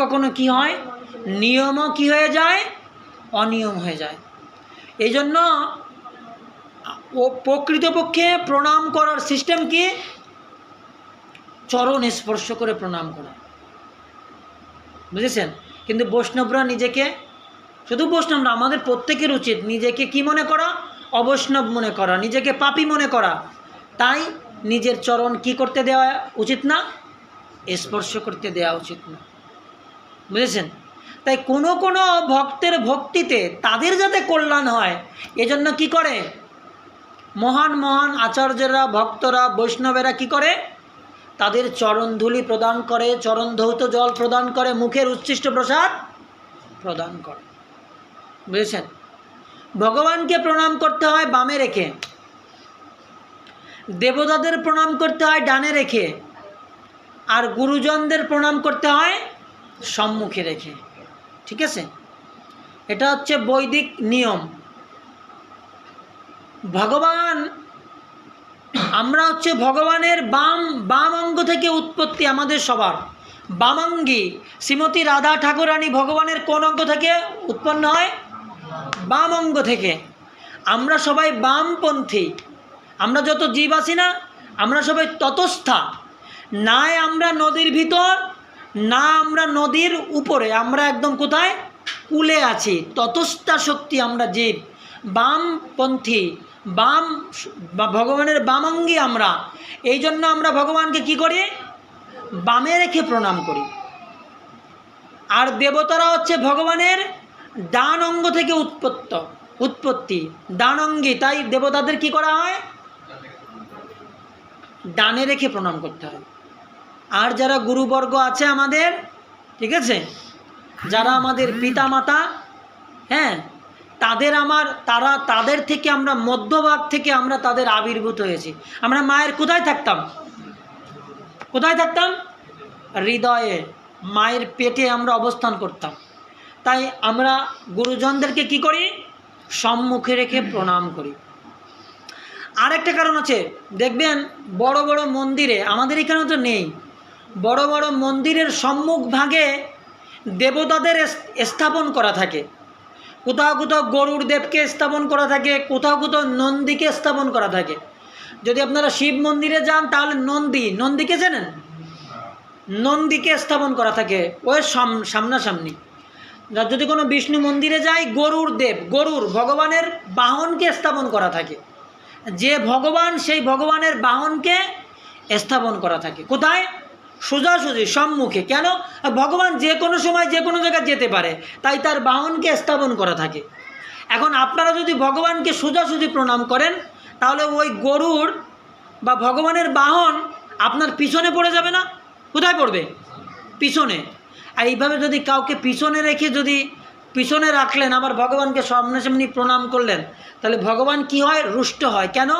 কখনো কি হয়? নিয়মও কি হয়ে যায়? অনিয়ম হয়ে যায়। এই জন্য ও প্রকৃতপক্ষে প্রণাম করার সিস্টেম কি? চরণ স্পর্শ করে প্রণাম করা। বুঝেছেন? কিন্তু বৈষ্ণবরা নিজেকে, শুধু বৈষ্ণবরা আমাদের প্রত্যেকের উচিত নিজেকে কি মনে করা? অবৈষ্ণব মনে করা, নিজেকে পাপী মনে করা। তাই নিজের চরণ কি করতে দেওয়া উচিত না? স্পর্শ করতে দেওয়া উচিত না। বুঝেছেন? তাই কোনো কোনো ভক্তের ভক্তিতে তাদের যাতে কল্যাণ হয়, এজন্য কি করে? মহান মহান আচার্যরা, ভক্তরা, বৈষ্ণবেরা কি করে? তাদের চরণধুলি প্রদান করে চরণ ধৌত জল প্রদান করে, মুখের উচ্ছিষ্ট প্রসাদ প্রদান করে। বুঝেছেন? ভগবানকে প্রণাম করতে হয় বামে রেখে। দেবতাদের প্রণাম করতে হয় ডানে রেখে। আর গুরুজনদের প্রণাম করতে হয় সম্মুখে রেখে, ঠিক আছে? এটা হচ্ছে বৈদিক নিয়ম। ভগবান, আমরা হচ্ছে ভগবানের বাম বাম অঙ্গ থেকে উৎপত্তি আমাদের সবার। বামাঙ্গী, শ্রীমতী রাধা ঠাকুরানী ভগবানের কোন অঙ্গ থেকে উৎপন্ন হয়? বাম অঙ্গ থেকে। আমরা সবাই বামপন্থী। আমরা যত জীব আছি না, আমরা সবাই ততস্থা। নাই আমরা নদীর ভিতর না আমরা নদীর উপরে, আমরা একদম কোথায়? কুলে আছি। ততস্থা শক্তি আমরা জীব। বামপন্থী, বাম ভগবানের বামাঙ্গী আমরা। এই জন্য আমরা ভগবানকে কি করি? বামে রেখে প্রণাম করি। আর দেবতারা হচ্ছে ভগবানের ডান অঙ্গ থেকে উৎপত্ত, উৎপত্তি, ডান অঙ্গী। তাই দেবতাদের কি করা হয়? ডানে রেখে প্রণাম করতে হয়। আর যারা গুরুবর্গ আছে আমাদের, ঠিক আছে? যারা আমাদের পিতা মাতা হ্যাঁ? তাদের আমার, তারা, তাদের থেকে আমরা মধ্যভাগ থেকে আমরা তাদের আবির্ভূত হয়েছি। আমরা মায়ের কোথায় থাকতাম? কোথায় থাকতাম? হৃদয়ে, মায়ের পেটে আমরা অবস্থান করতাম। তাই আমরা গুরুজনদেরকে কি করি? সম্মুখে রেখে প্রণাম করি। আরেকটা কারণ আছে, দেখবেন বড় বড় মন্দিরে, আমাদের এখানে তো নেই। বড় বড় মন্দিরের সম্মুখ ভাগে দেবতাদের স্থাপন করা থাকে। কোথাও কোথাও গরুর দেবকে স্থাপন করা থাকে, কোথাও কোথাও নন্দীকে স্থাপন করা থাকে। যদি আপনারা শিব মন্দিরে যান, তাহলে নন্দী নন্দীকে জানেন নন্দীকে স্থাপন করা থাকে, ওই সাম- সামনাসামনি। যদি কোনো বিষ্ণু মন্দিরে যাই, গরুর দেব, গরুর, ভগবানের বাহনকে স্থাপন করা থাকে। যে ভগবান, সেই ভগবানের বাহনকে স্থাপন করা থাকে। কোথায়? সোজাসুজি সম্মুখে, কেন? ভগবান যে কোনো সময় যে কোনো জায়গায় যেতে পারে, তাই তার বাহনকে স্থাপন করা থাকে। এখন আপনারা যদি ভগবানকে সোজাসুজি প্রণাম করেন, তাহলে ওই গরুর বা ভগবানের বাহন আপনার পিছনে পড়ে যাবে না? কোথায় পড়বে? পিছনে। আর এইভাবে যদি কাউকে পিছনে রেখে যদি পিছনে রাখলেন, আবার ভগবানকে সামনাসামনি প্রণাম করলেন, তাহলে ভগবান কি হয়? রুষ্ট হয়। কেন?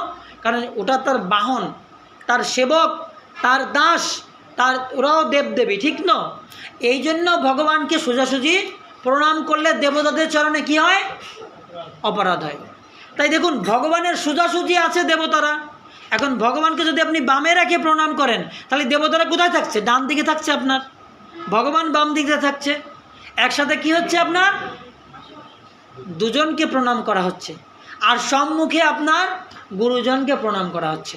কারণ ওটা তার বাহন, তার সেবক, তার দাস তার ওরাও দেবদেবী, ঠিক ন? এই জন্য ভগবানকে সোজাসুজি প্রণাম করলে দেবতাদের চরণে কি হয়? অপরাধ হয়। তাই দেখুন, ভগবানের সোজাসুজি আছে দেবতারা। এখন ভগবানকে যদি আপনি বামে রেখে প্রণাম করেন, তাহলে দেবতারা কোথায় থাকছে? ডান দিকে থাকছে আপনার। ভগবান বাম দিকে থাকছে। একসাথে কি হচ্ছে আপনার? দুজনকে প্রণাম করা হচ্ছে। আর সম্মুখে আপনার গুরুজনকে প্রণাম করা হচ্ছে।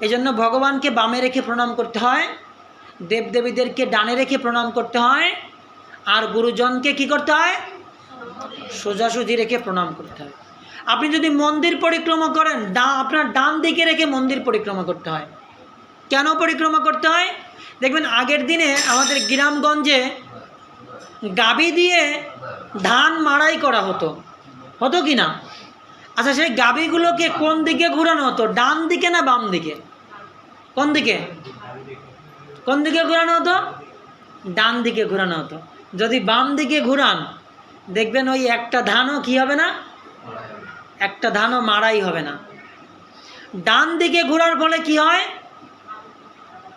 এই জন্য ভগবানকে বামে রেখে প্রণাম করতে হয় দেবদেবীদেরকে ডানে রেখে প্রণাম করতে হয়, আর গুরুজনকে কি করতে হয়? সোজাসুজি রেখে প্রণাম করতে হয়। আপনি যদি মন্দির পরিক্রমা করেন, ডা আপনার ডান দিকে রেখে মন্দির পরিক্রমা করতে হয়। কেন পরিক্রমা করতে হয়? দেখবেন আগের দিনে আমাদের গ্রামগঞ্জে গাবি দিয়ে ধান মাড়াই করা হতো। হতো কি না? আচ্ছা সেই গাবিগুলোকে কোন দিকে ঘোরানো হতো? ডান দিকে না বাম দিকে? কোন দিকে? কোন দিকে ঘোরানো হতো? ডান দিকে ঘোরানো হতো। যদি বাম দিকে ঘুরান, দেখবেন ওই একটা ধানও কি হবে না? একটা ধানও মারাই হবে না। ডান দিকে ঘোরার ফলে কি হয়?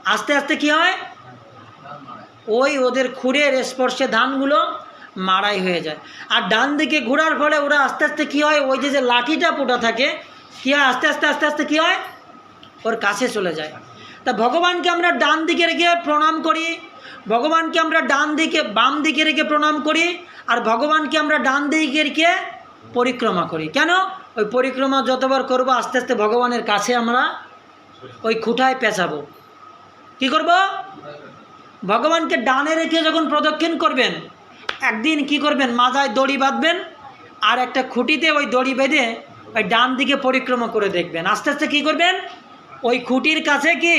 আস্তে আস্তে কি হয়? ওই ওদের খুঁড়ের স্পর্শে ধানগুলো মারাই হয়ে যায়। আর ডান দিকে ঘোরার ফলে ওরা আস্তে আস্তে কী হয়? ওই যে যে লাঠিটা পোটা থাকে, কী হয়? আস্তে আস্তে আস্তে আস্তে কী হয়? ওর কাছে চলে যায়। তা ভগবানকে আমরা ডান দিকে রেখে প্রণাম করি, ভগবানকে আমরা ডান দিকে, বাম দিকে রেখে প্রণাম করি, আর ভগবানকে আমরা ডান দিকে রেখে পরিক্রমা করি। কেন? ওই পরিক্রমা যতবার করব, আস্তে আস্তে ভগবানের কাছে আমরা ওই খুঁটায় পেঁচাবো। কি করব? ভগবানকে ডানে রেখে যখন প্রদক্ষিণ করবেন, একদিন কি করবেন? মাথায় দড়ি বাঁধবেন, আর একটা খুঁটিতে ওই দড়ি বেঁধে ওই ডান দিকে পরিক্রমা করে দেখবেন। আস্তে আস্তে কী করবেন? ওই খুঁটির কাছে কি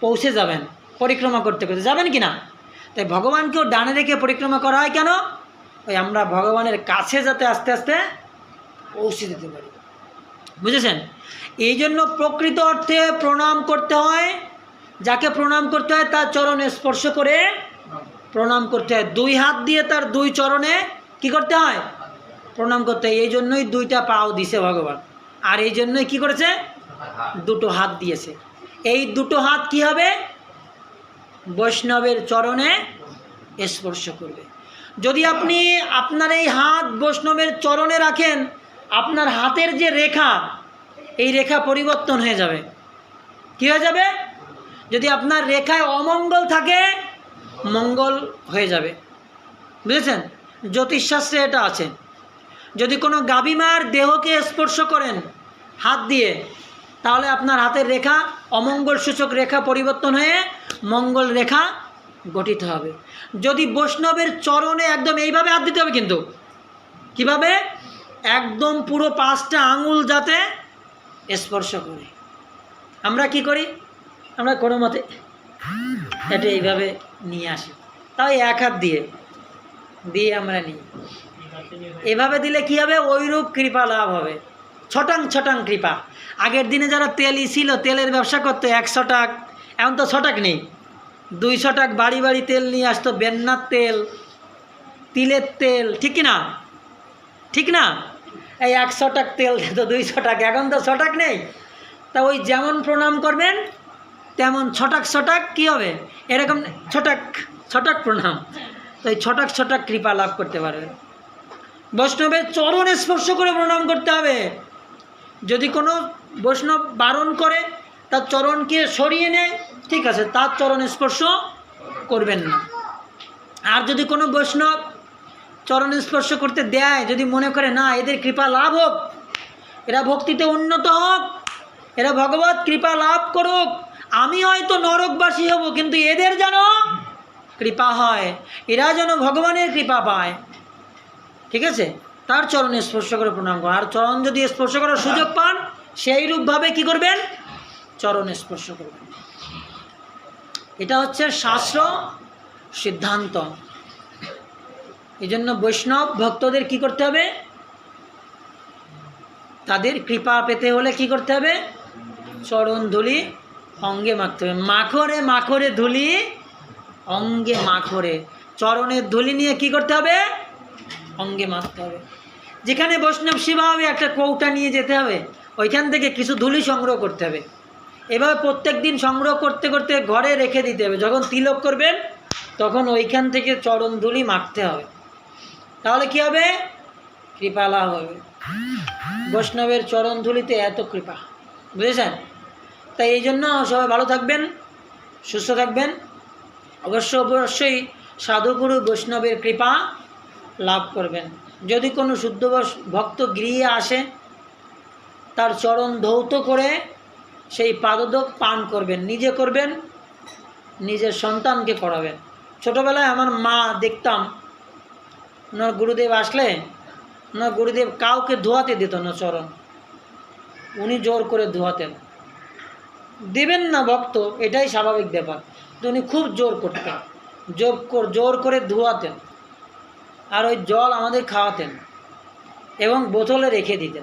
পৌঁছে যাবেন, পরিক্রমা করতে করতে। যাবেন কি না? তাই ভগবানকেও ডানে রেখে পরিক্রমা করা হয় কেন? ওই আমরা ভগবানের কাছে যাতে আস্তে আস্তে পৌঁছে দিতে পারি। বুঝেছেন? এই জন্য প্রকৃত অর্থে প্রণাম করতে হয়। যাকে প্রণাম করতে হয়, তার চরণে স্পর্শ করে প্রণাম করতে হয়। দুই হাত দিয়ে তার দুই চরণে কি করতে হয়? প্রণাম করতে হয়। এই জন্যই দুইটা পাও দিছে ভগবান। আর এই জন্যই কি করেছে? দুটো হাত দিয়েছে। এই দুটো হাত কি হবে? বৈষ্ণবের চরণে স্পর্শ করবে। যদি আপনি আপনার এই হাত বৈষ্ণবের চরণে রাখেন, আপনার হাতের যে রেখা, এই রেখা পরিবর্তন হয়ে যাবে। কি হয়ে যাবে? যদি আপনার রেখায় অমঙ্গল থাকে, মঙ্গল হয়ে যাবে। বুঝেছেন? জ্যোতিষশাস্ত্রে এটা আছে। যদি কোনো গাবিমার দেহকে স্পর্শ করেন, হাত দিয়ে তাহলে আপনার হাতের রেখা অমঙ্গল সূচক রেখা পরিবর্তন হয়ে মঙ্গল রেখা গঠিত হবে। যদি বৈষ্ণবের চরণে একদম এইভাবে হাত দিতে হবে কিন্তু। কীভাবে? একদম পুরো পাঁচটা আঙুল যাতে স্পর্শ করে। আমরা কি করি? আমরা কোনো মতে এটা এইভাবে নিয়ে আসি। তাও এক হাত দিয়ে। দিয়ে আমরা নিই। এভাবে দিলে কি হবে? ওইরূপ কৃপা লাভ হবে। ছটাং ছটাং কৃপা। আগের দিনে যারা তেলই ছিল, তেলের ব্যবসা করতো একশো টাক এখন তো ছটাক নেই। দুইশো টাক বাড়ি বাড়ি তেল নিয়ে আসতো, বেন্নার তেল, তিলের তেল, ঠিক না ঠিক না? এই একশো টাক তেল তো দুইশো টাক এখন তো ছটাক নেই। তা ওই যেমন প্রণাম করবেন, তেমন ছটাক ছটাক কী হবে? এরকম ছটাক ছটাক প্রণাম। তো এই ছটাক ছটাক কৃপা লাভ করতে পারবেন বৈষ্ণবের চরণ স্পর্শ করে প্রণাম করতে হবে। যদি কোনো বৈষ্ণব বারণ করে, তার চরণকে সরিয়ে নেয়, ঠিক আছে, তার চরণ স্পর্শ করবেন না। আর যদি কোনো বৈষ্ণব চরণ স্পর্শ করতে দেয়, যদি মনে করে, না, এদের কৃপা লাভ হোক, এরা ভক্তিতে উন্নত হোক, এরা ভগবত কৃপা লাভ করুক, আমি হয়তো নরকবাসী হব, কিন্তু এদের যেন কৃপা হয়, এরা যেন ভগবানের কৃপা পায়। ঠিক আছে? তার চরণে স্পর্শ করে প্রণাম আর চরণ যদি স্পর্শ করার সুযোগ পান সেই রূপভাবে কি করবেন? চরণ স্পর্শ করবেন। এটা হচ্ছে শাস্ত্র সিদ্ধান্ত। এই জন্য বৈষ্ণব ভক্তদের কি করতে হবে? তাদের কৃপা পেতে হলে কি করতে হবে? চরণ ধুলি অঙ্গে মাখতে হবে। মাখরে মাখরে ধুলি অঙ্গে মাখরে। চরণের ধুলি নিয়ে কি করতে হবে? অঙ্গে মাখতে হবে। যেখানে বৈষ্ণব সেবা হবে, একটা কৌটা নিয়ে যেতে হবে। ওইখান থেকে কিছু ধুলি সংগ্রহ করতে হবে। এভাবে প্রত্যেক দিন সংগ্রহ করতে করতে ঘরে রেখে দিতে হবে। যখন তিলক করবেন, তখন ওইখান থেকে চরণ ধুলি মাখতে হবে। তাহলে কি হবে? কৃপা লাভ হবে। বৈষ্ণবের চরণ ধুলিতে এত কৃপা। বুঝেছেন? তাই এই জন্য সবাই ভালো থাকবেন, সুস্থ থাকবেন। অবশ্য অবশ্যই সাধুগুরু বৈষ্ণবের কৃপা লাভ করবেন। যদি কোনো শুদ্ধ ভক্ত গৃহে আসে তার চরণ ধৌত করে সেই পাদদক পান করবেন, নিজে করবেন, নিজের সন্তানকে করাবেন ছোটোবেলায় আমার মা দেখতাম ওনার গুরুদেব আসলে? ওনার গুরুদেব কাউকে ধোয়াতে দিত না চরণ। উনি জোর করে ধোয়াতেন। দেবেন না ভক্ত, এটাই স্বাভাবিক ব্যাপার। উনি খুব জোর করতেন, জোর কর- জোর করে ধোয়াতেন। আর ওই জল আমাদের খাওয়াতেন এবং বোতলে রেখে দিতেন।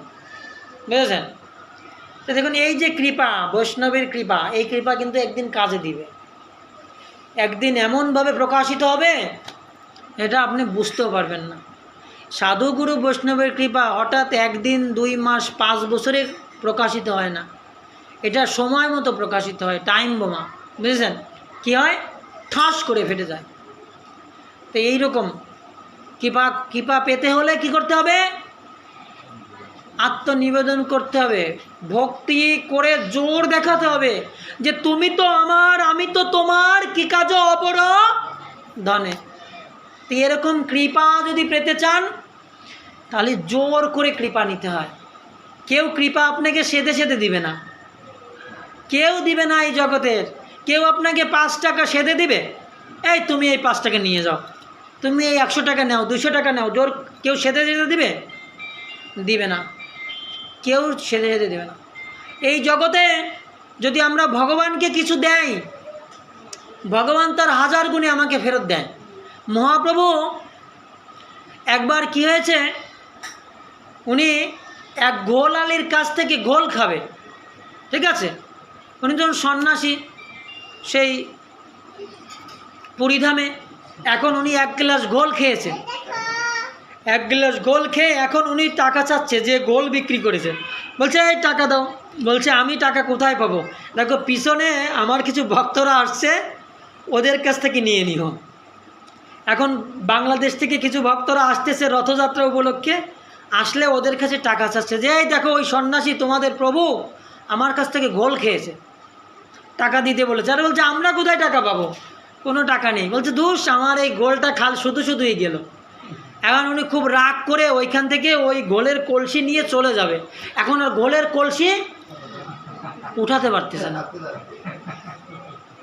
বুঝেছেন? তো দেখুন, এই যে কৃপা, বৈষ্ণবের কৃপা, এই কৃপা কিন্তু একদিন কাজে দিবে। একদিন এমনভাবে প্রকাশিত হবে, এটা আপনি বুঝতেও পারবেন না। সাধুগুরু বৈষ্ণবের কৃপা হঠাৎ একদিন, দুই মাস, পাঁচ বছরে প্রকাশিত হয় না। এটা সময় মতো প্রকাশিত হয়, টাইম বোমা, বুঝেছেন? কি হয়? ঠাস করে ফেটে যায়। তো এইরকম কৃপা কৃপা পেতে হলে কি করতে হবে? আত্মনিবেদন করতে হবে, ভক্তি করে জোর দেখাতে হবে যে তুমি তো আমার, আমি তো তোমার, কি কাজ অপর ধনে তো এরকম কৃপা যদি পেতে চান, তাহলে জোর করে কৃপা নিতে হয়। কেউ কৃপা আপনাকে সেদে সেদে দিবে না। কেউ দিবে না এই জগতের। কেউ আপনাকে পাঁচ টাকা সেদে দিবে। এই তুমি এই পাঁচ টাকা নিয়ে যাও। তুমি এই একশো টাকা নাও দুশো টাকা নাও, জোর কেউ সেদে সেদে দিবে? দিবে না। কেউ সেদে সেদে দেবে না। এই জগতে যদি আমরা ভগবানকে কিছু দেই, ভগবান তার হাজার গুণে আমাকে ফেরত দেয়। মহাপ্রভু একবার কি হয়েছে? উনি এক গোল আলির কাছ থেকে গোল খাবে। ঠিক আছে? উনি যখন সন্ন্যাসী, সেই পুরীধামে, এখন উনি এক গ্লাস গোল খেয়েছেন। এক গ্লাস গোল খেয়ে এখন উনি টাকা চাচ্ছে যে গোল বিক্রি করেছে। বলছে, এই টাকা দাও। বলছে, আমি টাকা কোথায় পাবো? দেখো, পিছনে আমার কিছু ভক্তরা আসছে, ওদের কাছ থেকে নিয়ে নিও। এখন বাংলাদেশ থেকে কিছু ভক্তরা আসতেছে রথযাত্রা উপলক্ষে, আসলে ওদের কাছে টাকা চাচ্ছে যে, এই দেখো, ওই সন্ন্যাসী তোমাদের প্রভু আমার কাছ থেকে গোল খেয়েছে। টাকা দিতে বলেছে। আর বলছে, আমরা কোথায় টাকা পাবো? কোনো টাকা নেই। বলছে, দুস, আমার এই গোলটা খাল শুধু শুধুই গেল। এখন উনি খুব রাগ করে ওইখান থেকে ওই গোলের কলসি নিয়ে চলে যাবে। এখন আর গোলের কলসি উঠাতে পারতেছে না।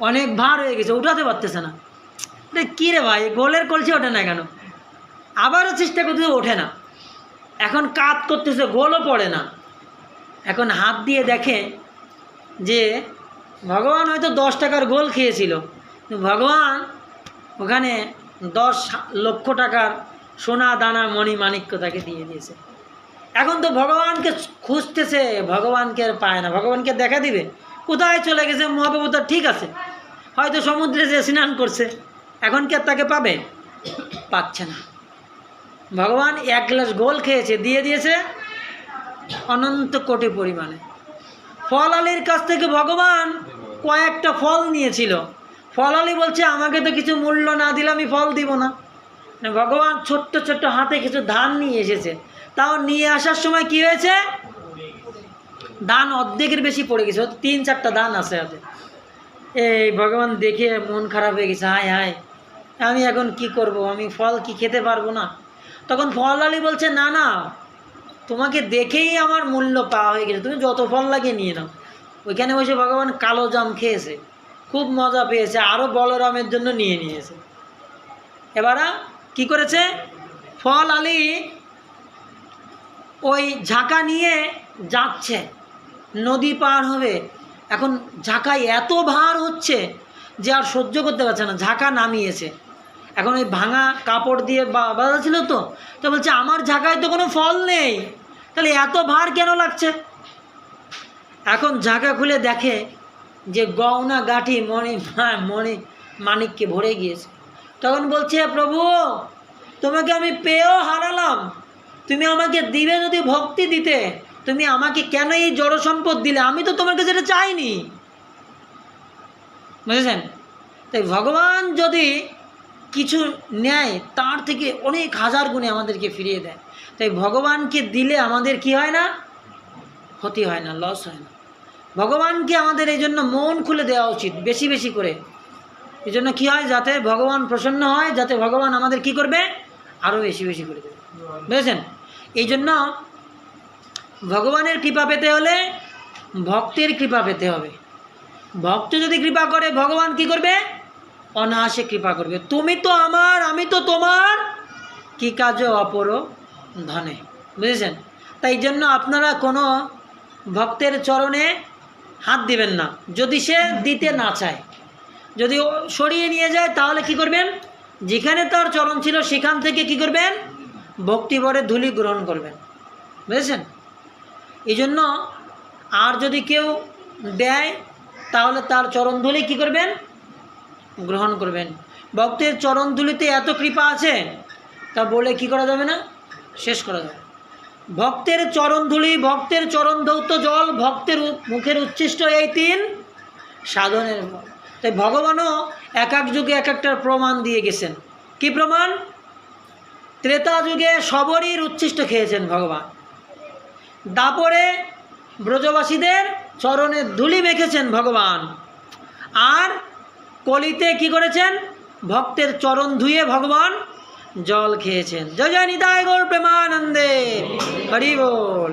অনেক ভার হয়ে গেছে, উঠাতে পারতেছে না। কী রে ভাই, গোলের কলসি ওঠে না কেন? আবারও চেষ্টা করতে ওঠে না। এখন কাত করতেছে, গোলও পড়ে না। এখন হাত দিয়ে দেখে যে ভগবান হয়তো দশ টাকার গোল খেয়েছিল। ভগবান ওখানে দশ লক্ষ টাকার সোনা দানা মণি মাণিক্য তাকে দিয়ে দিয়েছে। এখন তো ভগবানকে খুঁজতেছে, ভগবানকে আর পায় না। ভগবানকে দেখা দিবে। কোথায় চলে গেছে মহাপ্রভু? ঠিক আছে। হয়তো সমুদ্রে যে স্নান করছে, এখন কি আর তাকে পাবে? পাচ্ছে না। ভগবান এক গ্লাস গোল খেয়েছে, দিয়ে দিয়েছে অনন্ত কোটি পরিমাণে। ফল আলীর কাছ থেকে ভগবান কয়েকটা ফল নিয়েছিল। ফল আলী বলছে, আমাকে তো কিছু মূল্য না দিলে আমি ফল দিব না। ভগবান ছোট্ট ছোট্ট হাতে কিছু ধান নিয়ে এসেছে। তাও নিয়ে আসার সময় কি হয়েছে? ধান অর্ধেকের বেশি পড়ে গেছে তিন চারটা ধান আছে হাতে এই ভগবান দেখে মন খারাপ হয়ে গেছে, হায় হায়, আমি এখন কি করব? আমি ফল কি খেতে পারব না? তখন ফল আলী বলছে, না না, তোমাকে দেখেই আমার মূল্য পাওয়া হয়ে গেছে, তুমি যত ফল লাগে নিয়ে নাও। ওইখানে বসে ভগবান কালো জাম খেয়েছে, খুব মজা পেয়েছে আরও বলরামের জন্য নিয়ে নিয়েছে এবারা কি করেছে? ফল আলী ওই ঝাঁকা নিয়ে যাচ্ছে। নদী পার হবে। এখন ঝাঁকায় এত ভার হচ্ছে যে আর সহ্য করতে পারছে না। ঝাঁকা নামিয়েছে। এখন ওই ভাঙা কাপড় দিয়ে বাঁধা ছিল তো। তো বলছে, আমার ঝাঁকায় তো কোনো ফল নেই। তাহলে এত ভার কেন লাগছে? এখন ঝাঁকা খুলে দেখে যে গওনা গাঠি মণি মণি মানিককে ভরে গিয়েছে। তখন বলছে, প্রভু, তোমাকে আমি পেয়েও হারালাম। তুমি আমাকে দিবে যদি ভক্তি দিতে, তুমি আমাকে কেন এই জড় সম্পদ দিলে? আমি তো তোমার কাছে এটা চাইনি। বুঝেছেন? তাই ভগবান যদি কিছু নেয়, তার থেকে অনেক হাজার গুণে আমাদেরকে ফিরিয়ে দেয়। তাই ভগবানকে দিলে আমাদের কি হয় না? ক্ষতি হয় না লস হয় না। ভগবানকে আমাদের এই জন্য মন খুলে দেওয়া উচিত, বেশি বেশি করে। এই জন্য কী হয়? যাতে ভগবান প্রসন্ন হয়, যাতে ভগবান আমাদের কি করবে? আরও বেশি বেশি করে দেবে। বুঝেছেন? এই জন্য ভগবানের কৃপা পেতে হলে ভক্তের কৃপা পেতে হবে। ভক্ত যদি কৃপা করে, ভগবান কি করবে? অনায়াসে কৃপা করবে। তুমি তো আমার, আমি তো তোমার কি কাজ অপর ধনে। বুঝেছেন? তাই জন্য আপনারা কোনো ভক্তের চরণে হাত দিবেন না। যদি সে দিতে না চায় যদি সরিয়ে নিয়ে যায়, তাহলে কি করবেন? যেখানে তার চরণ ছিল, সেখান থেকে কি করবেন? ভক্তিভরে ধুলি গ্রহণ করবেন। বুঝেছেন? এই জন্য আর যদি কেউ দেয়, তাহলে তার চরণ ধুলি কী করবেন? গ্রহণ করবেন। ভক্তের চরণ ধুলিতে এত কৃপা আছে, তা বলে কি করা যাবে না? শেষ করা যাবে। ভক্তের চরণ ধুলি, ভক্তের চরণ ধৌত জল, ভক্তের মুখের উচ্ছিষ্ট এই তিন সাধনের। তাই ভগবানও এক এক যুগে এক একটার প্রমাণ দিয়ে গেছেন। কি প্রমাণ? ত্রেতা যুগে সবরই উচ্ছিষ্ট খেয়েছেন ভগবান। দাপরে ব্রজবাসীদের চরণে ধুলি মেখেছেন ভগবান। আর কলিতে কি করেছেন? ভক্তের চরণ ধুয়ে ভগবান জল খেয়েছেন। জয় জয় নিতায় গৌর প্রেমানন্দে। হরি বল।